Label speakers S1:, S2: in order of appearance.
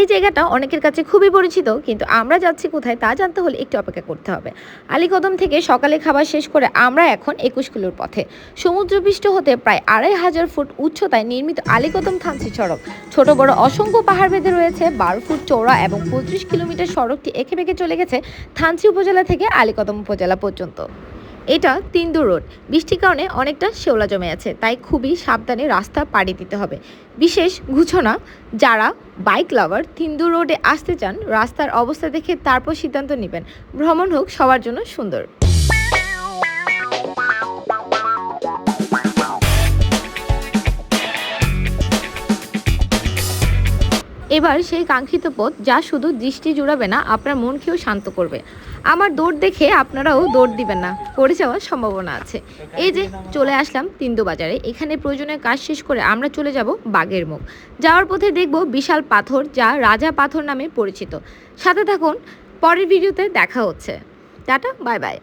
S1: এই জায়গাটা অনেকের কাছে খুবই পরিচিত, কিন্তু আমরা যাচ্ছি কোথায় তা জানতে হলে একটু অপেক্ষা করতে হবে। আলীকদম থেকে সকালে খাবার শেষ করে আমরা এখন একুশ কিলোর পথে। সমুদ্রপৃষ্ঠ হতে প্রায় আড়াই হাজার ফুট উচ্চতায় নির্মিত আলীকদম থানচি সড়ক। ছোট বড় অসংখ্য পাহাড় বেঁধে রয়েছে, বারো ফুট চৌড়া এবং পঁয়ত্রিশ কিলোমিটার সড়কটি এঁকে বেঁকে চলে গেছে থানচি উপজেলা থেকে আলীকদম উপজেলা পর্যন্ত। এটা তিন্দু রোড। বৃষ্টির কারণে অনেকটা শেওলা জমে আছে, তাই খুবই সাবধানে রাস্তা পাড়ি দিতে হবে। বিশেষ ঘুছনা যারা বাইক লাভার তিন্দু রোডে আসতে চান, রাস্তার অবস্থা দেখে তারপর সিদ্ধান্ত নেবেন। ভ্রমণ হোক সবার জন্য সুন্দর। এবার সেই কাঙ্ক্ষিত পথ যা শুধু দৃষ্টি জুড়াবে না, আপনার মনকেও শান্ত করবে। আমার দৌড় দেখে আপনারাও দৌড় দিবেন না, পড়ে যাওয়ার সম্ভাবনা আছে। এই যে চলে আসলাম তিন্দু বাজারে, এখানে প্রয়োজনীয় কাজ শেষ করে আমরা চলে যাব বাগের মুখ। যাওয়ার পথে দেখব বিশাল পাথর যা রাজা পাথর নামে পরিচিত। সাথে থাকুন, পরের ভিডিওতে দেখা হচ্ছে। Tata, bye bye.